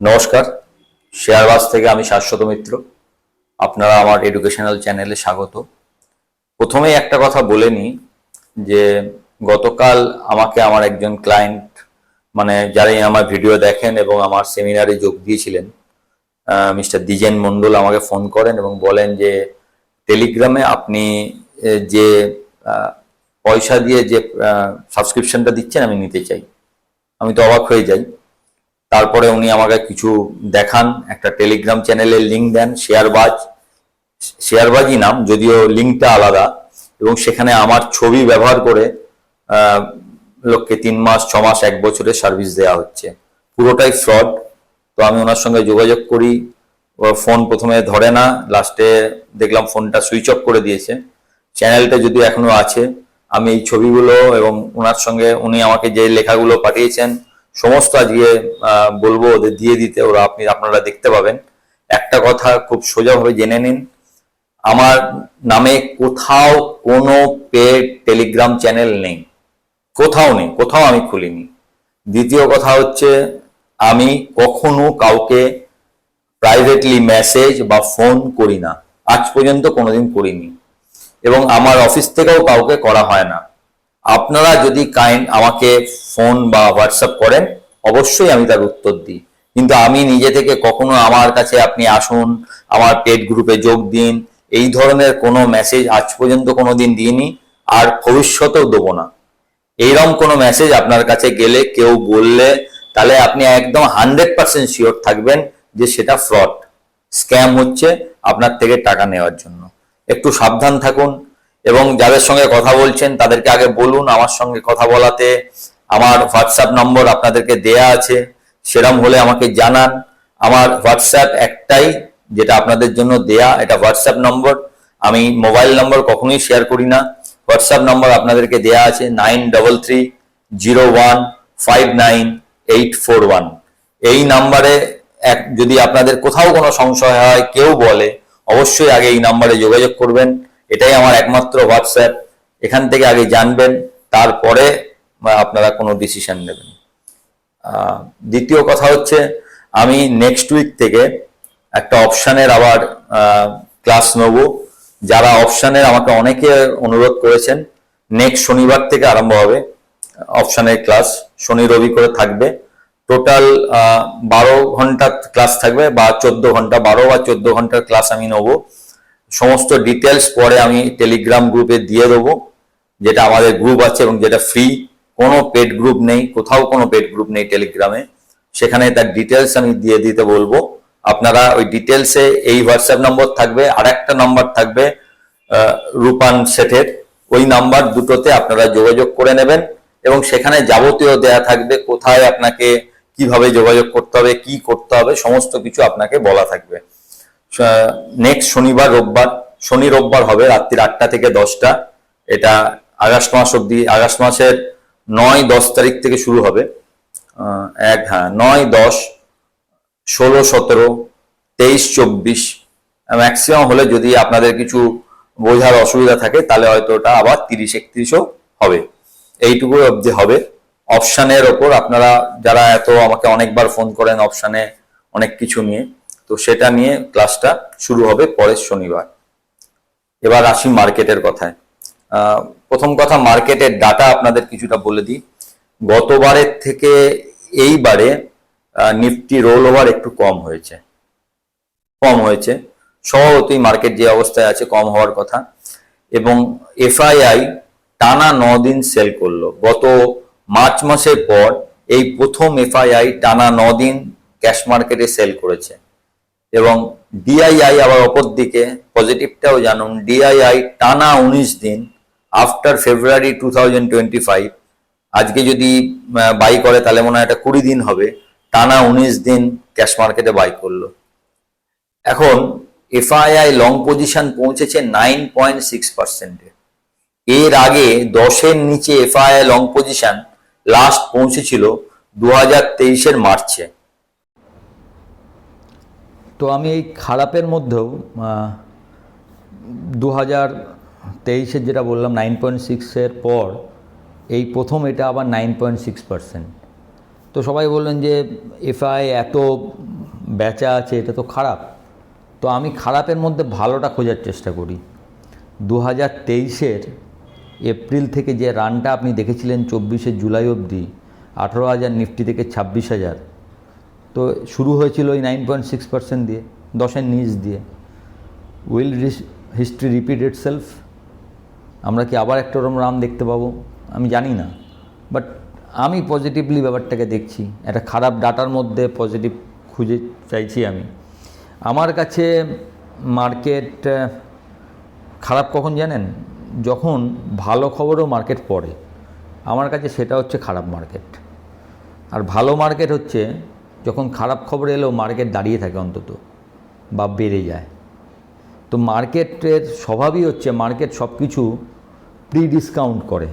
নমস্কার শেয়ারবাজ থেকে আমি শাশ্বত মিত্র। আপনারা আমার এডুকেশনাল চ্যানেলে স্বাগত। প্রথমেই একটা কথা বলে নিই যে গতকাল আমাকে আমার একজন ক্লায়েন্ট মানে যারাই আমার ভিডিও দেখেন এবং আমার সেমিনারে যোগ দিয়েছিলেন মিস্টার দ্বিজেন মণ্ডল আমাকে ফোন করেন এবং বলেন যে টেলিগ্রামে আপনি যে পয়সা দিয়ে যে সাবস্ক্রিপশনটা দিচ্ছেন আমি নিতে চাই। আমি তো অবাক হয়ে যাই। তারপরে উনি আমাকে কিছু দেখান, একটা টেলিগ্রাম চ্যানেলের লিঙ্ক দেন শেয়ারবাজ শেয়ারবাজই নাম, যদিও লিঙ্কটা আলাদা, এবং সেখানে আমার ছবি ব্যবহার করে লোককে তিন মাস, ছ মাস, এক বছরের সার্ভিস দেওয়া হচ্ছে। পুরোটাই ফ্রড তো আমি ওনার সঙ্গে যোগাযোগ করি ফোন প্রথমে ধরে না লাস্টে দেখলাম ফোনটা সুইচ অফ করে দিয়েছে। চ্যানেলটা যদি এখনও আছে, আমি এই ছবিগুলো এবং ওনার সঙ্গে উনি আমাকে যে লেখাগুলো পাঠিয়েছেন সমস্ত আজকে বলব ওদের দিয়ে দিতে, ওরা আপনি, আপনারা দেখতে পাবেন। একটা কথা খুব সোজাভাবে জেনে নিন। আমার নামে কোথাও কোনো পেড টেলিগ্রাম চ্যানেল নেই। কোথাও নেই, কোথাও আমি খুলিনি। দ্বিতীয় কথা হচ্ছে, আমি কখনো কাউকে প্রাইভেটলি মেসেজ বা ফোন করি না। আজ পর্যন্ত কোনোদিন করিনি। এবং আমার অফিস থেকেও কাউকে করা হয় না। আপনারা যদি কাইন্ড আমাকে ফোন বা হোয়াটসঅ্যাপ করেন, অবশ্যই আমি তার উত্তর দিই। কিন্তু আমি নিজে থেকে কখনো আমার কাছে আপনি আসুন, আমার পেড গ্রুপে যোগ দিন, এই ধরনের কোনো মেসেজ আজ পর্যন্ত কোনো দিন দিইনি, আর ভবিষ্যতেও দেবো না। এইরকম কোনো মেসেজ আপনার কাছে গেলে, কেউ বললে, তাহলে আপনি একদম হান্ড্রেড পার্সেন্ট শিওর থাকবেন যে সেটা ফ্রড স্ক্যাম হচ্ছে আপনার থেকে টাকা নেওয়ার জন্য। একটু সাবধান থাকুন এবং যাদের সঙ্গে কথা বলছেন, তাদেরকে আগে বলুন, আমার সঙ্গে কথা বলাতে। আমার হোয়াটসঅ্যাপ নম্বর আপনাদেরকে দেয়া আছে, সেরম হলে আমাকে জানান। আমার হোয়াটসঅ্যাপ একটাই, যেটা আপনাদের জন্য দেয়া, এটা হোয়াটসঅ্যাপ নম্বর আমি মোবাইল নম্বর কখনোই শেয়ার করি না। হোয়াটসঅ্যাপ নম্বর আপনাদেরকে দেয়া আছে nine double three zero one five nine eight four one এই নাম্বারে এক, যদি আপনাদের কোথাও কোনো সংশয় হয়, কেউ বলে, অবশ্যই আগে এই নাম্বারে যোগাযোগ করবেন। এটাই আমার একমাত্র হোয়াটসঅ্যাপ এখান থেকে আগে জানবেন, তারপরে আপনারা কোনো ডিসিশন নেবেন। দ্বিতীয় কথা হচ্ছে, আমি নেক্সট উইক থেকে একটা অপশানের আবার ক্লাস নেব। যারা অপশানের আমাকে অনেকে অনুরোধ করেছেন নেক্সট শনিবার থেকে আরম্ভ হবে অপশানের ক্লাস শনি, রবি করে থাকবে। টোটাল বারো ঘণ্টা ক্লাস থাকবে বা চোদ্দ ঘণ্টা, বারো বা চোদ্দ ঘণ্টার ক্লাস আমি নেব। সমস্ত ডিটেলস পরে আমি টেলিগ্রাম গ্রুপে দিয়ে দেবো, যেটা আমাদের গ্রুপ আছে এবং যেটা ফ্রি কোনো পেড গ্রুপ নেই, কোথাও কোনো পেড গ্রুপ নেই টেলিগ্রামে সেখানে তার ডিটেলস আমি দিয়ে দিতে বলব। আপনারা ওই ডিটেলসে এই হোয়াটসঅ্যাপ নম্বর থাকবে আর একটা নম্বর থাকবে রূপান শেঠের। ওই নাম্বার দুটোতে আপনারা যোগাযোগ করে নেবেন এবং সেখানে যাবতীয় দেয়া থাকবে, কোথায় আপনাকে কীভাবে যোগাযোগ করতে হবে, কি করতে হবে, সমস্ত কিছু আপনাকে বলা থাকবে। নেক্সট শনিবার, রোববার, শনি রোববার হবে রাত্রির আটটা থেকে দশটা। এটা আগস্ট মাস অব্দি আগস্ট মাসের নয়, দশ তারিখ থেকে শুরু হবে। এক হ্যাঁ নয়, দশ, ষোলো, সতেরো, তেইশ, চব্বিশ। ম্যাক্সিমাম হলে যদি আপনাদের কিছু বোঝার অসুবিধা থাকে, তাহলে হয়তো ওটা আবার তিরিশ, একত্রিশও হবে। এইটুকু অবধি হবে। অপশানের ওপর আপনারা যারা এত আমাকে অনেকবার ফোন করেন অপশানে অনেক কিছু নিয়ে। তো সেটা নিয়ে ক্লাসটা শুরু হবে পরের শনিবার। এবার আসি মার্কেটের কথায়। প্রথম কথা, মার্কেটের ডাটা আপনাদের কিছুটা বলে দিই। গতবারের থেকে এইবারে নিফটি রোল ওভার একটু কম হয়েছে। কম হয়েছে। স্বভাবতই মার্কেট যে অবস্থায় আছে, কম হওয়ার কথা। এবং এফআইআই টানা ন দিন সেল করল। গত মার্চ মাসের পর এই প্রথম এফআইআই টানা ন দিন ক্যাশ মার্কেটে সেল করেছে। এবং ডিআইআই আবার অপর দিকে পজিটিভটাও জানুন ডিআইআই টানা উনিশ দিন after February two thousand twenty five আজকে যদি বাই করে, তাহলে মনে হয় এটা কুড়ি দিন হবে। টানা উনিশ দিন ক্যাশ মার্কেটে বাই করল। এখন এফআইআই লং পজিশন পৌঁছেছে নাইন পয়েন্ট সিক্স পার্সেন্টে এর আগে দশের নিচে এফআইআই লং পজিশন লাস্ট পৌঁছেছিল দু হাজার তেইশের মার্চে। তো আমি এই খারাপের মধ্যেও দু হাজার তেইশের যেটা বললাম, নাইন পয়েন্ট সিক্সের পর এই প্রথম এটা আবার নাইন পয়েন্ট সিক্স পার্সেন্ট। তো সবাই বললেন যে, এফআই এত বেচা আছে, এটা তো খারাপ। তো আমি খারাপের মধ্যে ভালোটা খোঁজার চেষ্টা করি। দু হাজার তেইশের এপ্রিল থেকে যে রানটা আপনি দেখেছিলেন, চব্বিশে জুলাই অবধি, আঠেরো হাজার নিফটি থেকে ছাব্বিশ হাজার তো শুরু হয়েছিল ওই নাইন পয়েন্ট সিক্স পার্সেন্ট দিয়ে, দশের নিচ দিয়ে। Will history repeat itself আমরা কি আবার একটা ওরম রাম দেখতে পাবো? আমি জানি না। বাট আমি পজিটিভলি ব্যাপারটাকে দেখছি। একটা খারাপ ডাটার মধ্যে পজিটিভ খুঁজে চাইছি আমি। আমার কাছে মার্কেট খারাপ কখন জানেন? যখন ভালো খবরও মার্কেট পড়ে। আমার কাছে সেটা হচ্ছে খারাপ মার্কেট। আর ভালো মার্কেট হচ্ছে যখন খারাপ খবর এলেও মার্কেট দাঁড়িয়ে থাকে অন্তত, বা বেড়ে যায়। তো মার্কেটের স্বভাবই হচ্ছে, মার্কেট সব কিছু প্রি ডিসকাউন্ট করে।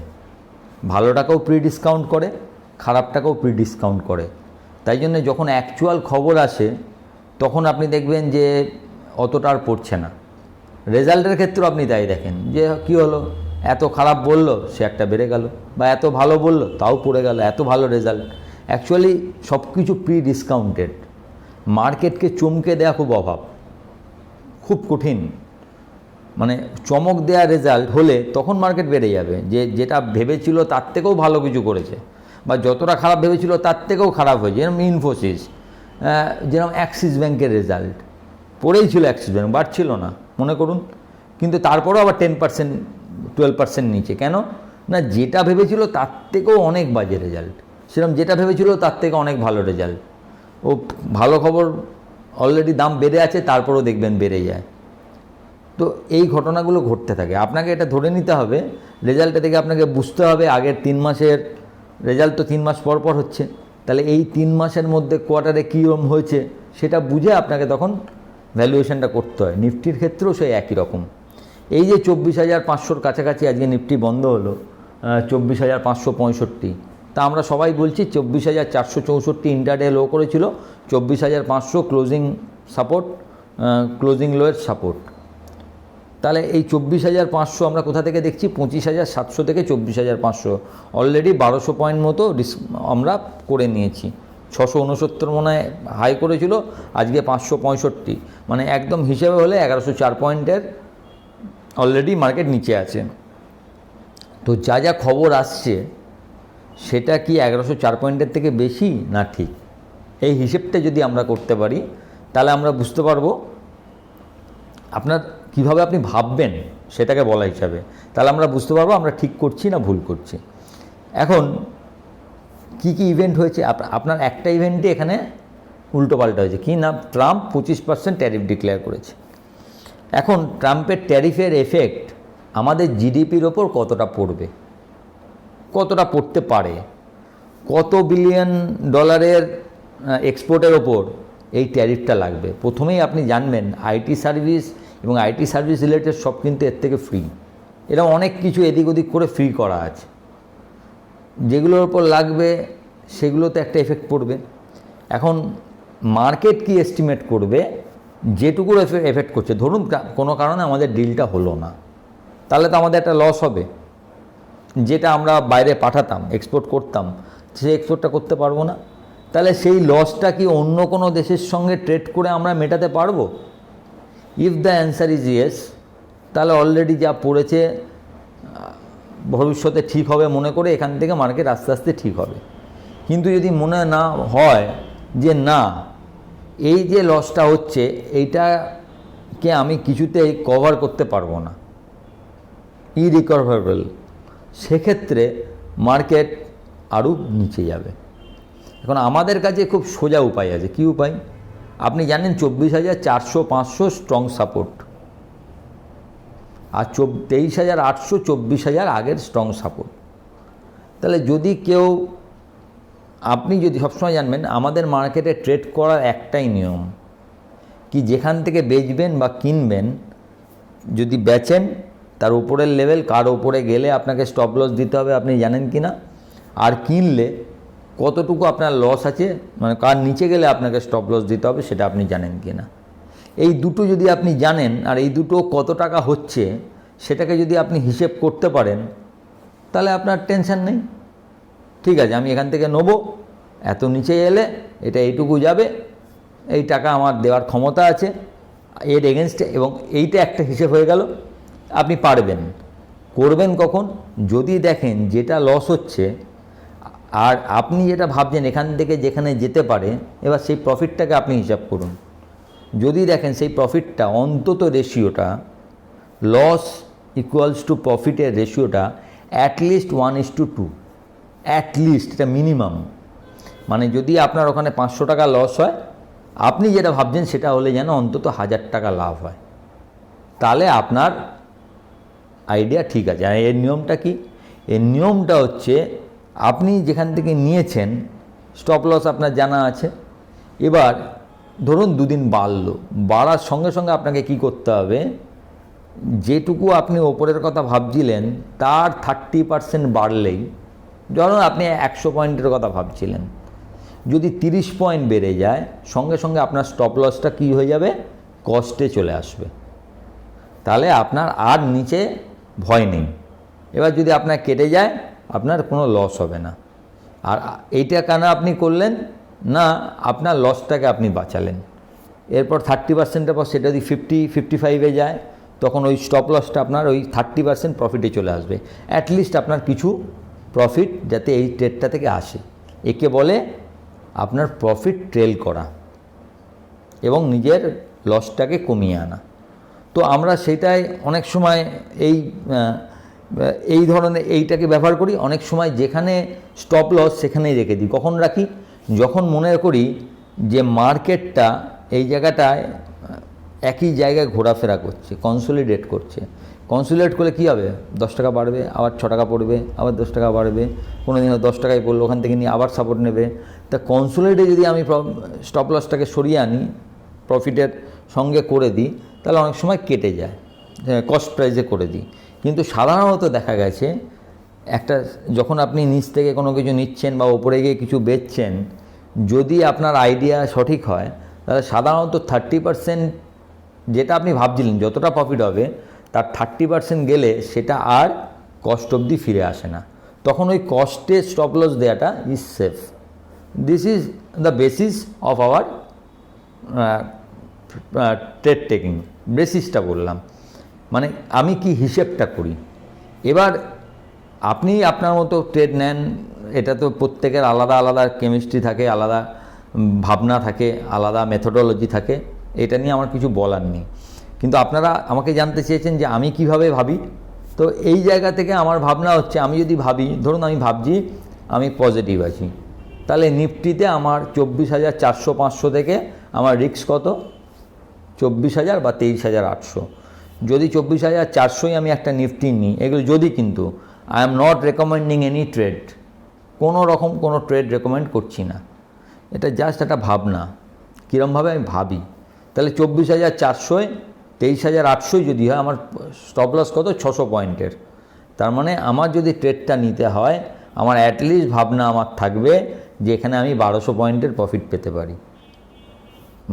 ভালোটাকেও প্রি ডিসকাউন্ট করে, খারাপটাকেও প্রি ডিসকাউন্ট করে। তাই জন্য যখন অ্যাকচুয়াল খবর আসে, তখন আপনি দেখবেন যে অতটা আর পড়ছে না। রেজাল্টের ক্ষেত্রেও আপনি তাই দেখেন, যে কি হলো? এত খারাপ বলল, সে একটা বেড়ে গেল, বা এত ভালো বলল, তাও পড়ে গেল, এত ভালো রেজাল্ট। অ্যাকচুয়ালি সব কিছু প্রি ডিসকাউন্টেড মার্কেটকে চমকে দেওয়া খুব অভাব। খুব কঠিন। মানে চমক দেওয়া রেজাল্ট হলে তখন মার্কেট বেড়ে যাবে। যে, যেটা ভেবেছিল তার থেকেও ভালো কিছু করেছে। বা যতটা খারাপ ভেবেছিল তার থেকেও খারাপ হয়েছে। যেরকম ইনফোসিস যেরকম অ্যাক্সিস ব্যাংকের রেজাল্ট পড়েই ছিল অ্যাক্সিস ব্যাংক বাড়ছিল না, মনে করুন। কিন্তু তারপরেও আবার টেন পার্সেন্ট টুয়েলভ পার্সেন্ট নিচে। কেন? না, যেটা ভেবেছিল তার থেকেও অনেক বাজে রেজাল্ট সেরকম যেটা ভেবেছিল তার থেকে অনেক ভালো রেজাল্ট ও ভালো খবর অলরেডি দাম বেড়ে আছে, তারপরেও দেখবেন বেড়ে যায়। তো এই ঘটনাগুলো ঘটতে থাকে। আপনাকে এটা ধরে নিতে হবে রেজাল্টটা থেকে আপনাকে বুঝতে হবে, আগের তিন মাসের রেজাল্ট তো তিন মাস পর পর হচ্ছে। তাহলে এই তিন মাসের মধ্যে কোয়ার্টারে কীরকম হয়েছে, সেটা বুঝে আপনাকে তখন ভ্যালুয়েশনটা করতে হয়। নিফটির ক্ষেত্রেও সেই একই রকম। এই যে চব্বিশ হাজার পাঁচশোর কাছাকাছি আজকে নিফটি বন্ধ হলো চব্বিশ হাজার পাঁচশো পঁয়ষট্টি তা আমরা সবাই বলছি চব্বিশ হাজার চারশো চৌষট্টি ইন্টারডে লো করেছিল, চব্বিশ হাজার পাঁচশো closing support closing lower support তাহলে এই চব্বিশ হাজার পাঁচশো আমরা কোথা থেকে দেখছি? পঁচিশ হাজার সাতশো থেকে চব্বিশ হাজার পাঁচশো। অলরেডি বারোশো পয়েন্ট মতো আমরা করে নিয়েছি। ছশো উনসত্তর মনে হয় হাই করেছিল, আজকে পাঁচশো পঁয়ষট্টি। মানে একদম হিসেবে হলে এগারোশো চার পয়েন্টের অলরেডি মার্কেট নিচে আছে। তো যা যা খবর আসছে সেটা কি এগারোশো চার পয়েন্টের থেকে বেশি? না, ঠিক। এই হিসেবটা যদি আমরা করতে পারি, তাহলে আমরা বুঝতে পারব আপনার কীভাবে আপনি ভাববেন সেটাকে বলা হিসাবে। তাহলে আমরা বুঝতে পারব আমরা ঠিক করছি না ভুল করছি। এখন কি কি ইভেন্ট হয়েছে? আপ- আপনার একটা ইভেন্টই এখানে উল্টোপাল্টা হয়েছে। কি না? ট্রাম্প পঁচিশ পার্সেন্ট ট্যারিফ ডিক্লেয়ার করেছে। এখন ট্রাম্পের ট্যারিফের এফেক্ট আমাদের জিডিপির ওপর কতটা পড়বে? কতটা পড়তে পারে? কত বিলিয়ন ডলারের এক্সপোর্টের ওপর এই ট্যারিফটা লাগবে? প্রথমেই আপনি জানবেন আইটি সার্ভিস এবং আইটি সার্ভিস রিলেটেড সব কিন্তু এর থেকে ফ্রি এরা অনেক কিছু এদিক ওদিক করে ফ্রি করা আছে। যেগুলোর ওপর লাগবে, সেগুলোতে একটা এফেক্ট পড়বে। এখন মার্কেট কি এস্টিমেট করবে? যেটুকুর এফেক্ট করছে। ধরুন, কোনো কারণে আমাদের ডিলটা হলো না। তাহলে তো আমাদের একটা লস হবে। যেটা আমরা বাইরে পাঠাতাম এক্সপোর্ট করতাম, সেই এক্সপোর্টটা করতে পারব না। তাহলে সেই লসটা কি অন্য কোনো দেশের সঙ্গে ট্রেড করে আমরা মেটাতে পারব? If the answer is yes তাহলে অলরেডি যা পড়েছে ভবিষ্যতে ঠিক হবে মনে করে এখান থেকে মার্কেট আস্তে আস্তে ঠিক হবে। কিন্তু যদি মনে না হয় যে না, এই যে লসটা হচ্ছে, এইটাকে আমি কিছুতেই কভার করতে পারব না। ইরিকভারেবল সেক্ষেত্রে মার্কেট আরও নিচে যাবে। এখন আমাদের কাছে খুব সোজা উপায় আছে। কী উপায়? আপনি জানেন চব্বিশ হাজার চারশো পাঁচশো স্ট্রং সাপোর্ট আর চব, তেইশ হাজার আটশো, চব্বিশ হাজার আগের স্ট্রং সাপোর্ট তাহলে যদি কেউ, আপনি যদি সবসময় জানবেন, আমাদের মার্কেটে ট্রেড করার একটাই নিয়ম, কি যেখান থেকে বেচবেন বা কিনবেন, যদি বেচেন তার উপরের লেভেল কার ওপরে গেলে আপনাকে স্টপ লস দিতে হবে আপনি জানেন কি না? আর কিনলে কতটুকু আপনার লস আছে মানে কার নিচে গেলে আপনাকে স্টপ লস দিতে হবে সেটা আপনি জানেন কি না? এই দুটো যদি আপনি জানেন, আর এই দুটো কত টাকা হচ্ছে সেটাকে যদি আপনি হিসেব করতে পারেন, তাহলে আপনার টেনশন নেই। ঠিক আছে, আমি এখান থেকে নেব, এত নিচে এলে এটা এইটুকু যাবে, এই টাকা আমার দেওয়ার ক্ষমতা আছে, এর এগেনস্টে এবং এইটা একটা হিসেব হয়ে গেল। আপনি পারবেন। করবেন কখন? যদি দেখেন যেটা লস হচ্ছে, আর আপনি যেটা ভাবছেন এখান থেকে যেখানে যেতে পারে, এবার সেই প্রফিটটাকে আপনি হিসাব করুন। যদি দেখেন সেই প্রফিটটা অন্তত রেশিওটা লস ইকুয়ালস টু প্রফিটের রেশিওটা at least one is to two at least এটা মিনিমাম মানে যদি আপনার ওখানে পাঁচশো টাকা লস হয়, আপনি যেটা ভাবছেন সেটা হলে যেন অন্তত হাজার টাকা লাভ হয়। তাহলে আপনার আইডিয়া ঠিক আছে। আর এর নিয়মটা কি? এর নিয়মটা হচ্ছে আপনি যেখান থেকে নিয়েছেন স্টপ লস আপনার জানা আছে। এবার ধরুন দুদিন বাড়লো, বাড়ার সঙ্গে সঙ্গে আপনাকে কি করতে হবে? যেটুকু আপনি ওপরের কথা ভাবছিলেন, তার থার্টি পার্সেন্ট বাড়লেই, ধরুন আপনি একশো পয়েন্টের কথা ভাবছিলেন, যদি তিরিশ পয়েন্ট বেড়ে যায়, সঙ্গে সঙ্গে আপনার স্টপ লসটা কী হয়ে যাবে? কষ্টে চলে আসবে। তাহলে আপনার আর নিচে ভয় নেই। এবার যদি আপনার কেটে যায়, আপনার কোনো লস হবে না। আর এইটা কেন আপনি করলেন? না, আপনার লসটাকে আপনি বাঁচালেন। এরপর থার্টি পার্সেন্টের পর সেটা যদি ফিফটি ফিফটি ফাইভে যায়, তখন ওই স্টপ লসটা আপনার ওই থার্টি পার্সেন্ট প্রফিটে চলে আসবে। অ্যাটলিস্ট আপনার কিছু প্রফিট যাতে এই ট্রেডটা থেকে আসে। একে বলে আপনার প্রফিট ট্রেল করা এবং নিজের লসটাকে কমিয়ে আনা। তো আমরা সেটাই অনেক সময় এই এই ধরনের এইটাকে ব্যবহার করি। অনেক সময় যেখানে স্টপ লস সেখানেই রেখে দিই। কখন রাখি? যখন মনে করি যে মার্কেটটা এই জায়গাটায় একই জায়গায় ঘোরাফেরা করছে কনসোলিডেট করছে। কনসোলিডেট করলে কী হবে? দশ টাকা বাড়বে, আবার ছ টাকা পড়বে, আবার দশ টাকা বাড়বে কোনো দিন দশ টাকায় পড়ল, ওখান থেকে নিয়ে আবার সাপোর্ট নেবে। তা কনসোলিডে যদি আমি স্টপ লসটাকে সরিয়ে আনি প্রফিটের সঙ্গে করে দিই তাহলে অনেক সময় কেটে যায়। কস্ট প্রাইসে করে দিই। কিন্তু সাধারণত দেখা গেছে, একটা যখন আপনি নিচ থেকে কোনো কিছু নিচ্ছেন বা ওপরে গিয়ে কিছু বেচছেন, যদি আপনার আইডিয়া সঠিক হয়, তাহলে সাধারণত থার্টি পার্সেন্ট যেটা আপনি ভাবছিলেন, যতটা প্রফিট হবে, তার থার্টি পার্সেন্ট গেলে সেটা আর কস্ট অবধি ফিরে আসে না। তখন ওই কস্টে স্টপ লস দেওয়াটা is safe this is the basis of our trade taking বেসিসটা বললাম মানে আমি কি হিসেবটা করি? এবার আপনি আপনার মতো ট্রেড নেন, এটা তো প্রত্যেকের আলাদা আলাদা কেমিস্ট্রি থাকে, আলাদা ভাবনা থাকে, আলাদা মেথোডোলজি থাকে, এটা নিয়ে আমার কিছু বলার নেই। কিন্তু আপনারা আমাকে জানতে চেয়েছেন যে আমি কীভাবে ভাবি, তো এই জায়গা থেকে আমার ভাবনা হচ্ছে, আমি যদি ভাবি, ধরুন আমি ভাবছি, আমি পজিটিভ আছি। তাহলে নিফটিতে আমার চব্বিশ হাজার চারশো পাঁচশো থেকে আমার রিস্ক কত? চব্বিশ হাজার বা তেইশ হাজার আটশো। যদি চব্বিশ হাজার চারশোই আমি একটা নিফটি নিই, এগুলো যদি কিন্তু I am not recommending any trade কোনো রকম কোনো ট্রেড রেকমেন্ড করছি না। এটা জাস্ট একটা ভাবনা। কীরমভাবে আমি ভাবি? তাহলে চব্বিশ হাজার চারশোয় তেইশ হাজার আটশোই যদি হয়, আমার স্টপ লস কত? ছশো পয়েন্টের। তার মানে আমার যদি ট্রেডটা নিতে হয়, আমার অ্যাটলিস্ট ভাবনা আমার থাকবে যে এখানে আমি বারোশো পয়েন্টের প্রফিট পেতে পারি।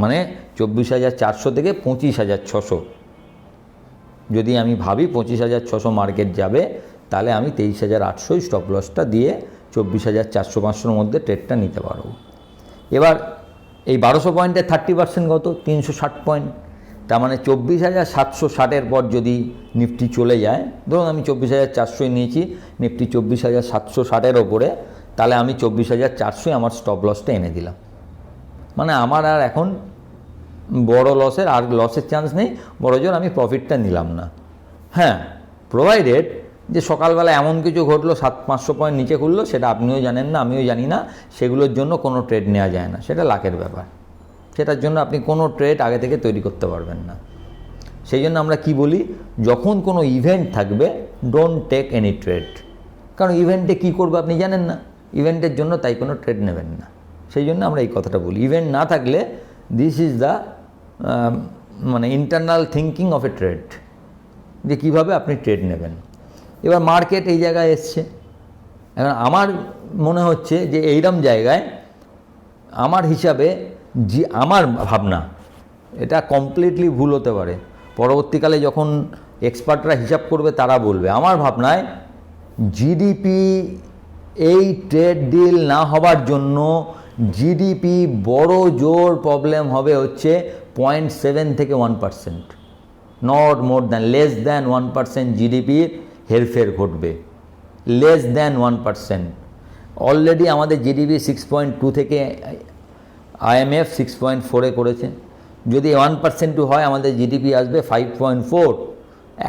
মানে চব্বিশ হাজার চারশো থেকে পঁচিশ হাজার ছশো। যদি আমি ভাবি পঁচিশ হাজার ছশো মার্কেট যাবে, তাহলে আমি তেইশ হাজার আটশোই স্টপ লসটা দিয়ে চব্বিশ হাজার চারশো পাঁচশোর মধ্যে ট্রেডটা নিতে পারব। এবার এই বারোশো পয়েন্টের থার্টি পার্সেন্ট কত? তিনশো ষাট পয়েন্ট তার মানে চব্বিশ হাজার সাতশো ষাটের পর যদি নিফটি চলে যায়, ধরুন আমি চব্বিশ হাজার চারশোই নিয়েছি, নিফটি চব্বিশ হাজার সাতশো ষাটের ওপরে, তাহলে আমি চব্বিশ হাজার চারশোই আমার স্টপ লসটা এনে দিলাম। মানে আমার আর এখন বড় লসের আর লসের চান্স নেই বড় জোর আমি প্রফিটটা নিলাম না। হ্যাঁ প্রোভাইডেড যে সকালবেলা এমন কিছু ঘটলো, সাত পাঁচশো পয়েন্ট নিচে খুললো, সেটা আপনিও জানেন না, আমিও জানি না, সেগুলোর জন্য কোনো ট্রেড নেওয়া যায় না। সেটা লাখের ব্যাপার। সেটার জন্য আপনি কোনো ট্রেড আগে থেকে তৈরি করতে পারবেন না। সেই জন্য আমরা কি বলি, যখন কোনো ইভেন্ট থাকবে ডোন্ট টেক এনি ট্রেড কারণ ইভেন্টে কী করবে আপনি জানেন না। ইভেন্টের জন্য তাই কোনো ট্রেড নেবেন না। সেই জন্য আমরা এই কথাটা বলি। ইভেন্ট না থাকলে দিস ইজ দ্য মানে internal thinking of a trade যে কীভাবে আপনি ট্রেড নেবেন। এবার মার্কেট এই জায়গায় এসছে। এখন আমার মনে হচ্ছে যে এইরম জায়গায় আমার হিসাবে যে আমার ভাবনা, এটা কমপ্লিটলি ভুল হতে পারে। পরবর্তীকালে যখন এক্সপার্টরা হিসাব করবে, তারা বলবে। আমার ভাবনায় জিডিপি এই ট্রেড ডিল না হবার জন্য জিডিপি বড় জোর প্রবলেম হবে হচ্ছে পয়েন্ট সেভেন থেকে one percent not more than less than one percent জিডিপির হেরফের ঘটবে less than one percent already আমাদের জিডিপি সিক্স পয়েন্ট টু থেকে আইএমএফ সিক্স পয়েন্ট ফোরে করেছে, যদি ওয়ান পার্সেন্টও হয় আমাদের জিডিপি আসবে ফাইভ পয়েন্ট ফোর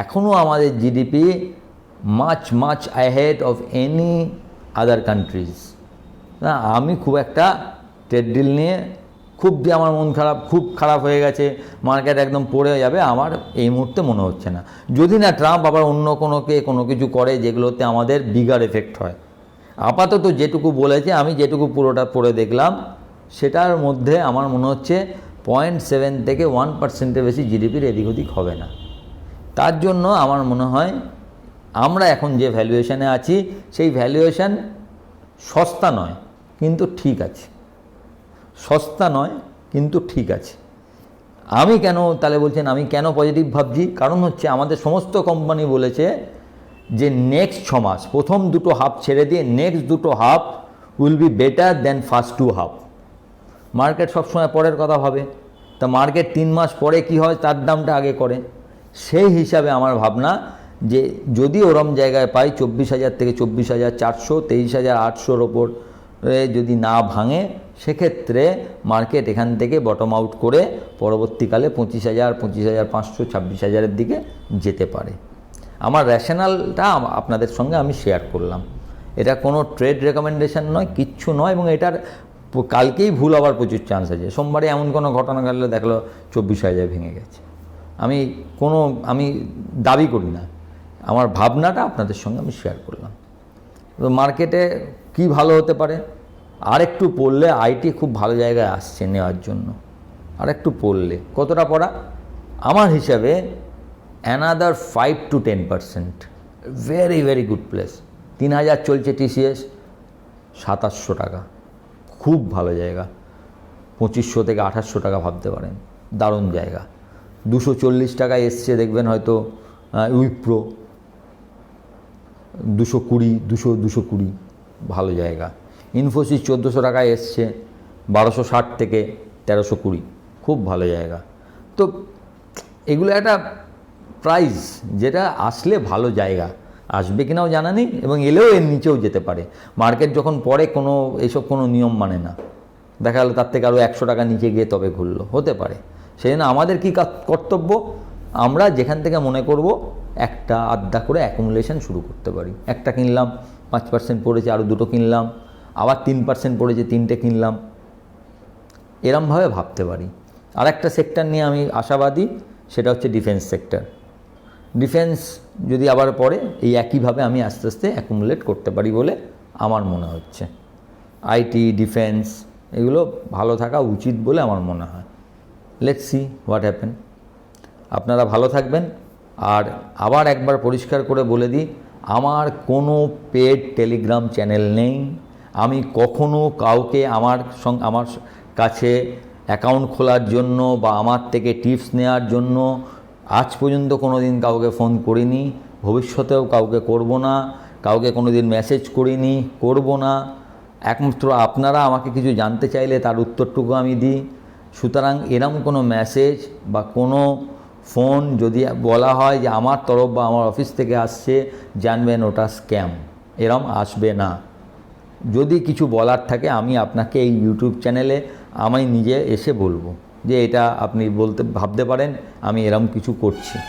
এখনও আমাদের GDP much much ahead of any other countries না, আমি খুব একটা ট্রেড ডিল নিয়ে খুব যে আমার মন খারাপ, খুব খারাপ হয়ে গেছে মার্কেট একদম পড়ে যাবে, আমার এই মুহূর্তে মনে হচ্ছে না। যদি না ট্রাম্প আবার অন্য কোনোকে, কোনো কিছু করে যেগুলোতে আমাদের বিগার এফেক্ট হয়। আপাতত যেটুকু বলেছে, আমি যেটুকু পুরোটা পড়ে দেখলাম, সেটার মধ্যে আমার মনে হচ্ছে পয়েন্ট সেভেন থেকে ওয়ান পার্সেন্টের বেশি জিডিপির এদিক ওদিক হবে না। তার জন্য আমার মনে হয়, আমরা এখন যে ভ্যালুয়েশানে আছি, সেই ভ্যালুয়েশান সস্তা নয়। কিন্তু ঠিক আছে। সস্তা নয়, কিন্তু ঠিক আছে। আমি কেন তাহলে বলছেন, আমি কেন পজিটিভ ভাবছি? কারণ হচ্ছে আমাদের সমস্ত কোম্পানি বলেছে যে নেক্সট ছ মাস, প্রথম দুটো হাফ ছেড়ে দিয়ে নেক্সট দুটো half will be better than first two half market সবসময় পরের কথা ভাবে। তা মার্কেট তিন মাস পরে কি হয়, তার দামটা আগে করে। সেই হিসাবে আমার ভাবনা যে যদি ওরম জায়গায় পাই, চব্বিশ হাজার থেকে চব্বিশ হাজার চারশো, তেইশ হাজার আটশোর ওপর যদি না ভাঙে, সেক্ষেত্রে মার্কেট এখান থেকে বটম আউট করে পরবর্তীকালে পঁচিশ হাজার পঁচিশ হাজার পাঁচশো, ছাব্বিশ হাজারের দিকে যেতে পারে। আমার র্যাশনালটা আপনাদের সঙ্গে আমি শেয়ার করলাম। এটা কোনো ট্রেড রেকমেন্ডেশন নয়, কিচ্ছু নয়, এবং এটার কালকেই ভুল হওয়ার প্রচুর চান্স আছে। সোমবারে এমন কোনো ঘটনা ঘটলে দেখল চব্বিশ হাজার ভেঙে গেছে। আমি কোনো, আমি দাবি করি না। আমার ভাবনাটা আপনাদের সঙ্গে আমি শেয়ার করলাম। তো মার্কেটে কি ভালো হতে পারে? আর একটু পড়লে আইটি খুব ভালো জায়গায় আসছে নেওয়ার জন্য। আর একটু পড়লে। কতটা পড়া? আমার হিসাবে another five to ten percent very very good place তিন হাজার চলছে টিসিএস সাতাশশো টাকা। খুব ভালো জায়গা। পঁচিশশো থেকে আঠাশশো টাকা ভাবতে পারেন। দারুণ জায়গা। দুশো চল্লিশ টাকা এসছে, দেখবেন হয়তো উইপ্রো দুশো কুড়ি, দুশো দুশো কুড়ি। ভালো জায়গা। ইনফোসিস চোদ্দোশো টাকায় এসছে, বারোশো ষাট থেকে তেরোশো কুড়ি। খুব ভালো জায়গা। তো এগুলো একটা প্রাইস যেটা আসলে ভালো জায়গা। আসবে কিনাও জানা নেই এবং এলেও এর নিচেও যেতে পারে। মার্কেট যখন পরে কোনো এইসব কোনো নিয়ম মানে না। দেখা গেলো তার থেকে আরও একশো টাকা নিচে গিয়ে তবে ঘুরলো। হতে পারে। সেই জন্য আমাদের কী কর্তব্য? আমরা যেখান থেকে মনে করব, একটা আধা করে অ্যাকুমুলেশন শুরু করতে পারি। একটা কিনলাম পাঁচ পার্সেন্ট পড়েছে আরও দুটো কিনলাম, আবার তিন পার্সেন্ট পড়েছে, তিনটে কিনলাম। এরমভাবে ভাবতে পারি। আর একটা সেক্টর নিয়ে আমি আশাবাদী, সেটা হচ্ছে ডিফেন্স সেক্টর ডিফেন্স যদি আবার পড়ে, এই একইভাবে আমি আস্তে আস্তে অ্যাকুমুলেট করতে পারি বলে আমার মনে হচ্ছে। আইটি ডিফেন্স এগুলো ভালো থাকা উচিত বলে আমার মনে হয়। লেটস সি হোয়াট হ্যাপেন আপনারা ভালো থাকবেন। আর আবার একবার পরিষ্কার করে বলে দিই আমার কোনো পেড টেলিগ্রাম চ্যানেল নেই। আমি কখনো কাউকে আমার সঙ্গ আমার কাছে অ্যাকাউন্ট খোলার জন্য বা আমার থেকে টিপস নেওয়ার জন্য আজ পর্যন্ত কোনো দিন কাউকে ফোন করিনি। ভবিষ্যতেও কাউকে করব না। কাউকে কোনো দিন মেসেজ করিনি, করব না। একমাত্র আপনারা আমাকে কিছু জানতে চাইলে তার উত্তরটুকু আমি দিই। সুতরাং এরম কোনো মেসেজ বা কোনো ফোন যদি বলা হয় যে আমার তরফ বা আমার অফিস থেকে আসছে, জানবেন ওটা স্ক্যাম। এরম আসবে না। যদি কিছু বলার থাকে, আমি আপনাকে এই ইউটিউব চ্যানেলে আমি নিজে এসে বলব যে এটা আপনি বলতে, ভাবতে পারেন, আমি এরম কিছু করছি।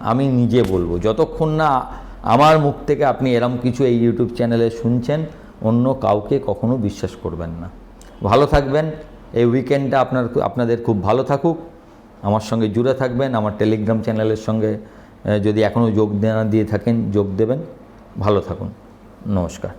আমি নিজে বলব। যতক্ষণ না আমার মুখ থেকে আপনি এরম কিছু এই ইউটিউব চ্যানেলে শুনছেন, অন্য কাউকে কখনো বিশ্বাস করবেন না। ভালো থাকবেন। এই উইকেন্ডটা আপনার, আপনাদের খুব ভালো থাকুক। আমার সঙ্গে জুড়ে থাকবেন, আমার টেলিগ্রাম চ্যানেলের সঙ্গে যদি এখনও যোগ দেওয়া দিয়ে থাকেন, যোগ দেবেন। ভালো থাকুন। নমস্কার।